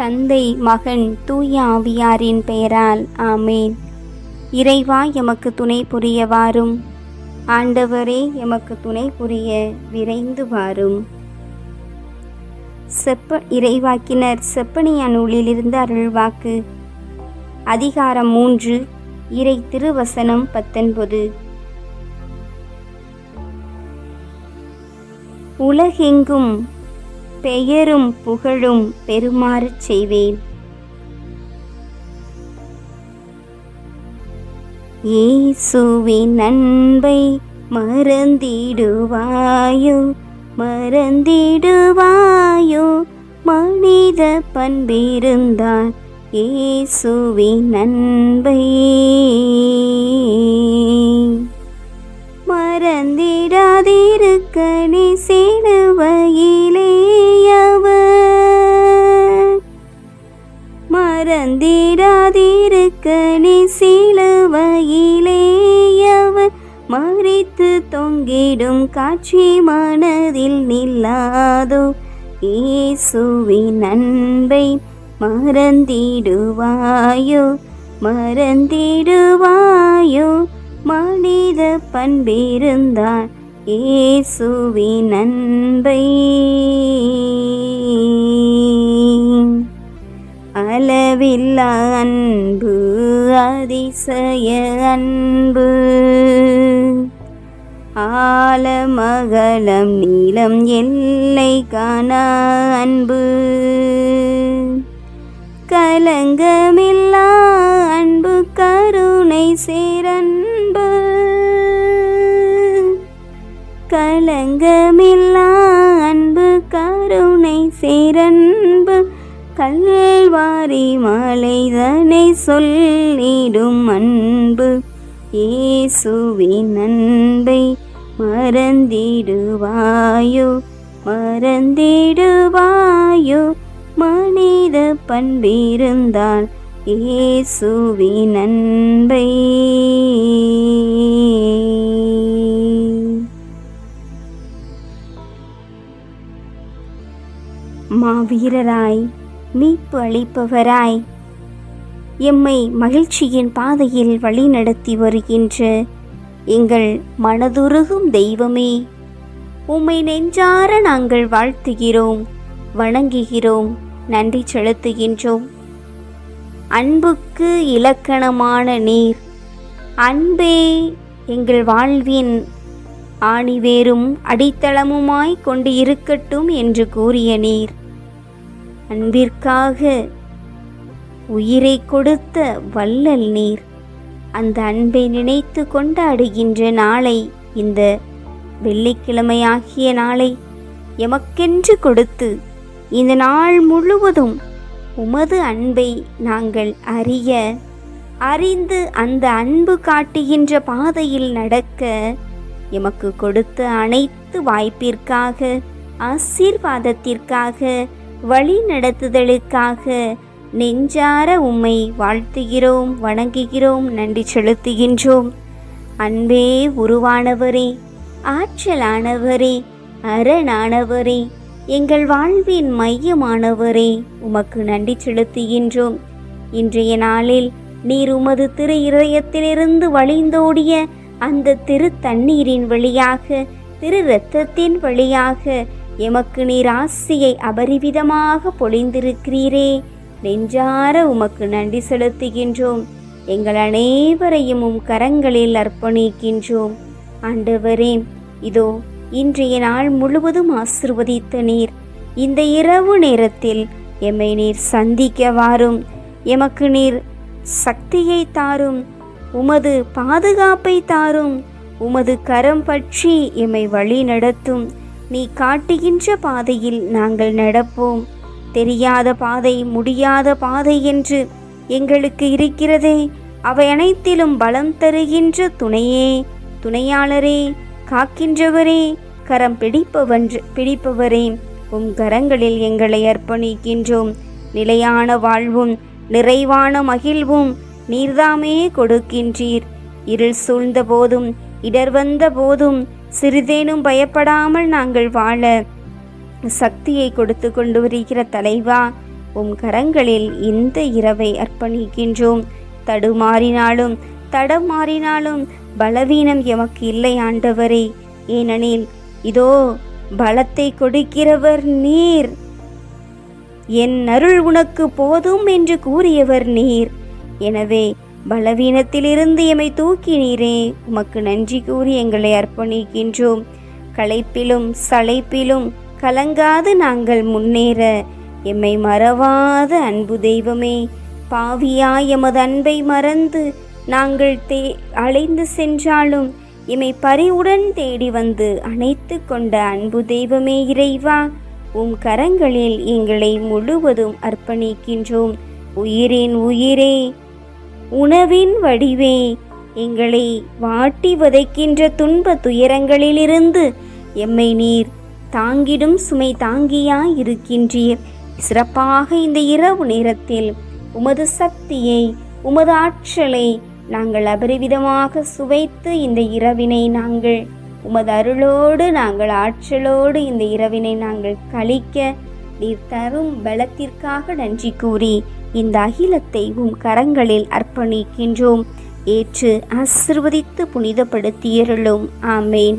தந்தை மகன் தூய ஆவியாரின் பெயரால் ஆமேன். இறைவா எமக்கு துணை புரிய வாரும் ஆண்டவரே எமக்கு துணை புரிய விரைந்து வாரும். செப்ப இறைவாக்கினர் செப்பனியா நூலிலிருந்து அருள்வாக்கு. அதிகாரம் மூன்று இறை திருவசனம் பத்தொன்பது. உலகெங்கும் பெயரும் புகழும் பெருமாறச் செய்வேன். இயேசுவின் அன்பை மறந்திடுவாயோ மறந்திடுவாயோ மனித பண்பிருந்தான் இயேசுவின் அன்பை. மறித்து காட்சி மனதில் நில்லாதோ? இயேசுவின் அன்பை மறந்திடுவாயோ? மறந்திடுவாயோ? மனித பண்பிருந்தான் இயேசுவின் அன்பை. அளவில்லா அன்பு அதிசய அன்பு. ஆலமகலம் நீளம் எல்லை காணா அன்பு. கலங்கமில்லா அன்பு கருணை சேரன்பு. கலங்கமில்லா அன்பு கருணை சேரன்பு. கல்வாரி மலைதனை சொல்லிடும் அன்பு. இயேசுவின் அன்பை மறந்திடுவாயோ? மறந்திடுவாயோ? மனித பண்பிருந்தால் இயேசுவின் நண்பை மாவீரராய் மீட்பு அளிப்பவராய் எம்மை மகிழ்ச்சியின் பாதையில் வழிநடத்தி வருகின்ற எங்கள் மனதுருகும் தெய்வமே உம்மை நெஞ்சார நாங்கள் வாழ்த்துகிறோம் வணங்குகிறோம் நன்றி செலுத்துகின்றோம். அன்புக்கு இலக்கணமான நீர் அன்பே எங்கள் வாழ்வின் ஆணிவேரும் அடித்தளமுமாய் கொண்டு இருக்கட்டும் என்று கூறிய நீர். அன்பிற்காக உயிரை கொடுத்த வள்ளல் நீர். அந்த அன்பை நினைத்து கொண்டாடுகின்ற நாளை இந்த வெள்ளிக்கிழமையாகிய நாளை எமக்கென்று கொடுத்து இந்த நாள் முழுவதும் உமது அன்பை நாங்கள் அறிய அறிந்து அந்த அன்பு காட்டுகின்ற பாதையில் நடக்க எமக்கு கொடுத்த அனைத்து வாய்ப்பிற்காக ஆசீர்வாதத்திற்காக வழி நடத்துதலுக்காக நெஞ்சார உம்மை வாழ்த்துகிறோம் வணங்குகிறோம் நன்றி செலுத்துகின்றோம். அன்பே உருவானவரே ஆற்றலானவரே அரணானவரே எங்கள் வாழ்வின் மையமானவரே உமக்கு நன்றி செலுத்துகின்றோம். இன்றைய நாளில் நீர் உமது திரு இதயத்திலிருந்து வழிந்தோடிய அந்த திரு தண்ணீரின் வழியாக திரு இரத்தத்தின் வழியாக எமக்கு நீர் ஆசியை அபரிவிதமாக பொழிந்திருக்கிறீரே. நெஞ்சார உமக்கு நன்றி செலுத்துகின்றோம். எங்கள் அனைவரையும் உம் கரங்களில் அர்ப்பணிக்கின்றோம். ஆண்டவரே இதோ இன்றைய நாள் முழுவதும் ஆசிர்வதித்த நீர். இந்த இரவு நேரத்தில் எம்மை நீர் சந்திக்க வாரும். எமக்கு நீர் சக்தியை தாரும். உமது பாதுகாப்பை தாரும். உமது கரம் பற்றி எம்மை வழி நடத்தும். நீ காட்டுகின்ற பாதையில் நாங்கள் நடப்போம். தெரியாத பாதை முடியாத பாதை என்று எங்களுக்கு இருக்கிறதே அவை அனைத்திலும் பலம் தருகின்ற துணையே துணையாளரே காக்கின்றவரே கரம் பிடிப்பவன்று பிடிப்பவரே உம் கரங்களில் எங்களை அர்ப்பணிக்கின்றோம். நிலையான வாழ்வும் நிறைவான மகிழ்வும் நீர்தாமே கொடுக்கின்றீர். இருள் சூழ்ந்த போதும் இடர் வந்த போதும் சிறிதேனும் பயப்படாமல் நாங்கள் வாழ சக்தியை கொடுத்து கொண்டு வருகிற தலைவா உம் கரங்களில் இந்த இரவை அர்ப்பணிக்கின்றோம். தடுமாறினாலும் தடமாறினாலும் பலவீனம் எமக்கு இல்லை ஆண்டவரே. ஏனெனில் இதோ பலத்தை கொடுக்கிறவர் நீர். என் அருள் உனக்கு போதும் என்று கூறியவர் நீர். எனவே பலவீனத்திலிருந்து எம்மை தூக்கினீரே உமக்கு நன்றி கூறி எங்களை அர்ப்பணிக்கின்றோம். களைப்பிலும் சளைப்பிலும் கலங்காது நாங்கள் முன்னேற. எம்மை மறவாத அன்பு தெய்வமே பாவியாய் எமது அன்பை மறந்து நாங்கள் தே அலைந்து சென்றாலும் எம்மை பறிவுடன் தேடி வந்து அணைத்து கொண்ட அன்பு தெய்வமே இறைவா உம் கரங்களில் எங்களை முழுவதும் அர்ப்பணிக்கின்றோம். உயிரின் உயிரே உணவின் வடிவே எங்களை வாட்டி வதைக்கின்ற துன்ப துயரங்களிலிருந்து எம்மை நீர் தாங்கிடும் சுமை தாங்கியாய் இருக்கின்றீர் சிறப்பாக இந்த இரவு நேரத்தில் உமது சக்தியை உமது ஆற்றலை நாங்கள் அபரிவிதமாக சுவைத்து இந்த இரவினை நாங்கள் உமது அருளோடு நாங்கள் ஆற்றலோடு இந்த இரவினை நாங்கள் கழிக்க நீர் தரும் பலத்திற்காக நன்றி கூறி இந்த அகிலத்தை உம் கரங்களில் அர்ப்பணிக்கின்றோம். ஏற்று ஆசிர்வதித்து புனிதப்படுத்தியருளும். ஆமேன்.